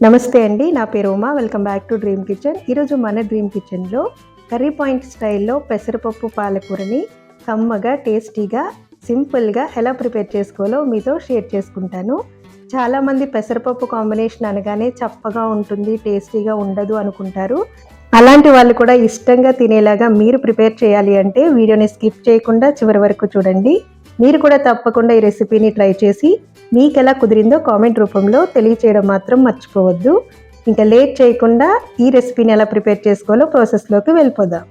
నమస్తే అండి నా పేరు Uma. Welcome back to dream kitchen ఈరోజు మన డ్రీమ్ కిచెన్లో కర్రీ పాయింట్ స్టైల్లో పెసరపప్పు పాలకూరని కమ్మగా టేస్టీగా సింపుల్గా ఎలా ప్రిపేర్ చేసుకోవాలో మీతో షేర్ చేసుకుంటాను. చాలామంది పెసరపప్పు కాంబినేషన్ అనగానే చప్పగా ఉంటుంది టేస్టీగా ఉండదు అనుకుంటారు. అలాంటి వాళ్ళు కూడా ఇష్టంగా తినేలాగా మీరు ప్రిపేర్ చేయాలి అంటే వీడియోని స్కిప్ చేయకుండా చివరి వరకు చూడండి. మీరు కూడా తప్పకుండా ఈ రెసిపీని ట్రై చేసి మీకు ఎలా కుదిరిందో కామెంట్ రూపంలో తెలియచేయడం మాత్రం మర్చిపోవద్దు. ఇంకా లేట్ చేయకుండా ఈ రెసిపీని ఎలా ప్రిపేర్ చేసుకోవాలో ప్రాసెస్లోకి వెళ్ళిపోదాం.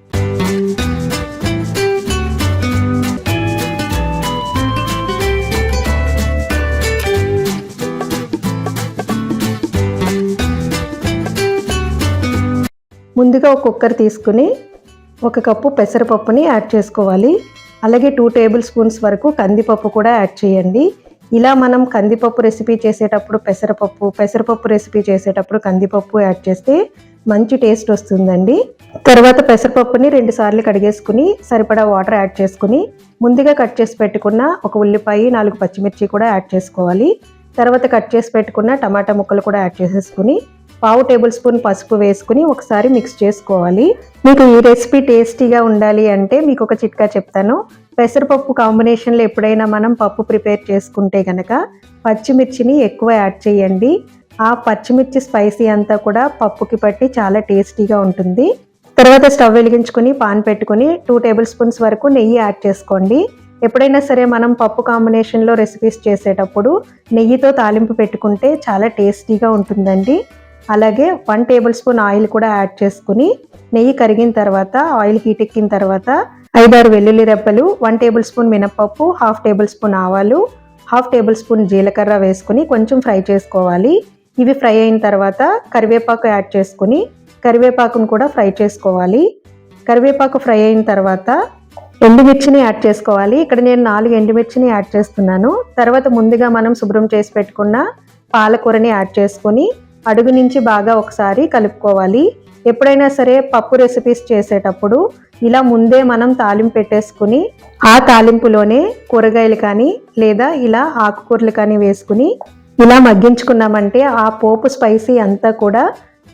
ముందుగా ఒక కుక్కర్ తీసుకుని ఒక కప్పు పెసరపప్పుని యాడ్ చేసుకోవాలి. అలాగే టూ టేబుల్ స్పూన్స్ వరకు కందిపప్పు కూడా యాడ్ చేయండి. ఇలా మనం కందిపప్పు రెసిపీ చేసేటప్పుడు పెసరపప్పు పెసరపప్పు రెసిపీ చేసేటప్పుడు కందిపప్పు యాడ్ చేస్తే మంచి టేస్ట్ వస్తుందండి. తర్వాత పెసరపప్పుని రెండు సార్లు కడిగేసుకుని సరిపడా వాటర్ యాడ్ చేసుకుని ముందుగా కట్ చేసి పెట్టుకున్న ఒక ఉల్లిపాయ నాలుగు పచ్చిమిర్చి కూడా యాడ్ చేసుకోవాలి. తర్వాత కట్ చేసి పెట్టుకున్న టమాటా ముక్కలు కూడా యాడ్ చేసేసుకుని పావు టేబుల్ స్పూన్ పసుపు వేసుకుని ఒకసారి మిక్స్ చేసుకోవాలి. మీకు ఈ రెసిపీ టేస్టీగా ఉండాలి అంటే మీకు ఒక చిట్కా చెప్తాను. పెసరపప్పు కాంబినేషన్లో ఎప్పుడైనా మనం పప్పు ప్రిపేర్ చేసుకుంటే కనుక పచ్చిమిర్చిని ఎక్కువ యాడ్ చేయండి. ఆ పచ్చిమిర్చి స్పైసీ అంతా కూడా పప్పుకి పట్టి చాలా టేస్టీగా ఉంటుంది. తర్వాత స్టవ్ వెలిగించుకొని పాన్ పెట్టుకుని టూ టేబుల్ స్పూన్స్ వరకు నెయ్యి యాడ్ చేసుకోండి. ఎప్పుడైనా సరే మనం పప్పు కాంబినేషన్లో రెసిపీస్ చేసేటప్పుడు నెయ్యితో తాలింపు పెట్టుకుంటే చాలా టేస్టీగా ఉంటుందండి. అలాగే వన్ టేబుల్ స్పూన్ ఆయిల్ కూడా యాడ్ చేసుకుని నెయ్యి కరిగిన తర్వాత ఆయిల్ హీట్ ఎక్కిన తర్వాత ఐదారు వెల్లుల్లి రెబ్బలు వన్ టేబుల్ స్పూన్ మినపప్పు హాఫ్ టేబుల్ స్పూన్ ఆవాలు హాఫ్ టేబుల్ స్పూన్ జీలకర్ర వేసుకుని కొంచెం ఫ్రై చేసుకోవాలి. ఇవి ఫ్రై అయిన తర్వాత కరివేపాకు యాడ్ చేసుకుని కరివేపాకును కూడా ఫ్రై చేసుకోవాలి. కరివేపాకు ఫ్రై అయిన తర్వాత ఎండుమిర్చిని యాడ్ చేసుకోవాలి. ఇక్కడ నేను నాలుగు ఎండుమిర్చిని యాడ్ చేస్తున్నాను. తర్వాత ముందుగా మనం శుభ్రం చేసి పెట్టుకున్న పాలకూరని యాడ్ చేసుకొని అడుగు నుంచి బాగా ఒకసారి కలుపుకోవాలి. ఎప్పుడైనా సరే పప్పు రెసిపీస్ చేసేటప్పుడు ఇలా ముందే మనం తాలింపు పెట్టేసుకుని ఆ తాలింపులోనే కూరగాయలు కానీ లేదా ఇలా ఆకుకూరలు కానీ వేసుకుని ఇలా మగ్గించుకున్నామంటే ఆ పోపు స్పైసీ అంతా కూడా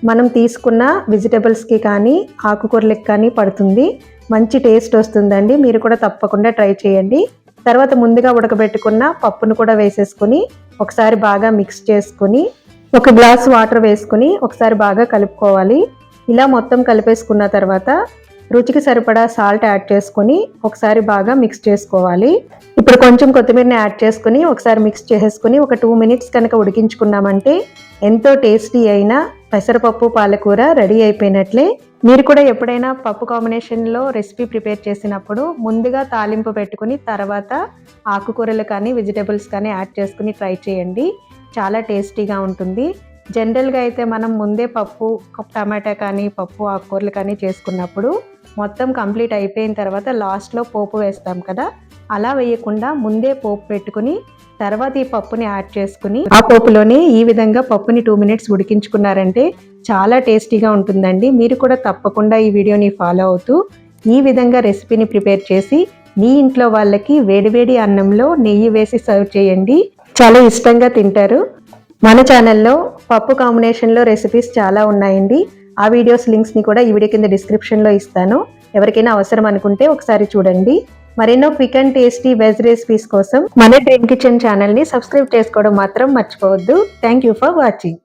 మనం తీసుకున్న వెజిటబుల్స్కి కానీ ఆకుకూరలకి కానీ పడుతుంది. మంచి టేస్ట్ వస్తుందండి. మీరు కూడా తప్పకుండా ట్రై చేయండి. తర్వాత ముందుగా ఉడకబెట్టుకున్న పప్పును కూడా వేసేసుకుని ఒకసారి బాగా మిక్స్ చేసుకుని ఒక గ్లాస్ వాటర్ వేసుకుని ఒకసారి బాగా కలుపుకోవాలి. ఇలా మొత్తం కలిపేసుకున్న తర్వాత రుచికి సరిపడా సాల్ట్ యాడ్ చేసుకొని ఒకసారి బాగా మిక్స్ చేసుకోవాలి. ఇప్పుడు కొంచెం కొత్తిమీరని యాడ్ చేసుకుని ఒకసారి మిక్స్ చేసేసుకుని ఒక టూ మినిట్స్ కనుక ఉడికించుకున్నామంటే ఎంతో టేస్టీ అయిన పెసరపప్పు పాలకూర రెడీ అయిపోయినట్లే. మీరు కూడా ఎప్పుడైనా పప్పు కాంబినేషన్లో రెసిపీ ప్రిపేర్ చేసినప్పుడు ముందుగా తాలింపు పెట్టుకుని తర్వాత ఆకుకూరలు కానీ వెజిటేబుల్స్ కానీ యాడ్ చేసుకుని ట్రై చేయండి. చాలా టేస్టీగా ఉంటుంది. జనరల్గా అయితే మనం ముందే పప్పు టమాటా కానీ పప్పు ఆకుకూరలు కానీ చేసుకున్నప్పుడు మొత్తం కంప్లీట్ అయిపోయిన తర్వాత లాస్ట్లో పోపు వేస్తాం కదా. అలా వేయకుండా ముందే పోపు పెట్టుకుని తర్వాత ఈ పప్పుని యాడ్ చేసుకుని ఆ పోపులోనే ఈ విధంగా పప్పుని టూ మినిట్స్ ఉడికించుకున్నారంటే చాలా టేస్టీగా ఉంటుందండి. మీరు కూడా తప్పకుండా ఈ వీడియోని ఫాలో అవుతూ ఈ విధంగా రెసిపీని ప్రిపేర్ చేసి మీ ఇంట్లో వాళ్ళకి వేడివేడి అన్నంలో నెయ్యి వేసి సర్వ్ చేయండి. చాలా ఇష్టంగా తింటారు. మన ఛానల్లో పప్పు కాంబినేషన్లో రెసిపీస్ చాలా ఉన్నాయండి. ఆ వీడియోస్ లింక్స్ని కూడా ఈ వీడియో కింద డిస్క్రిప్షన్లో ఇస్తాను. ఎవరికైనా అవసరం అనుకుంటే ఒకసారి చూడండి. మరెన్నో quick and tasty veg recipes కోసం మన డ్రీమ్ కిచెన్ ఛానల్ని సబ్స్క్రైబ్ చేసుకోవడం మాత్రం మర్చిపోవద్దు. Thank you for watching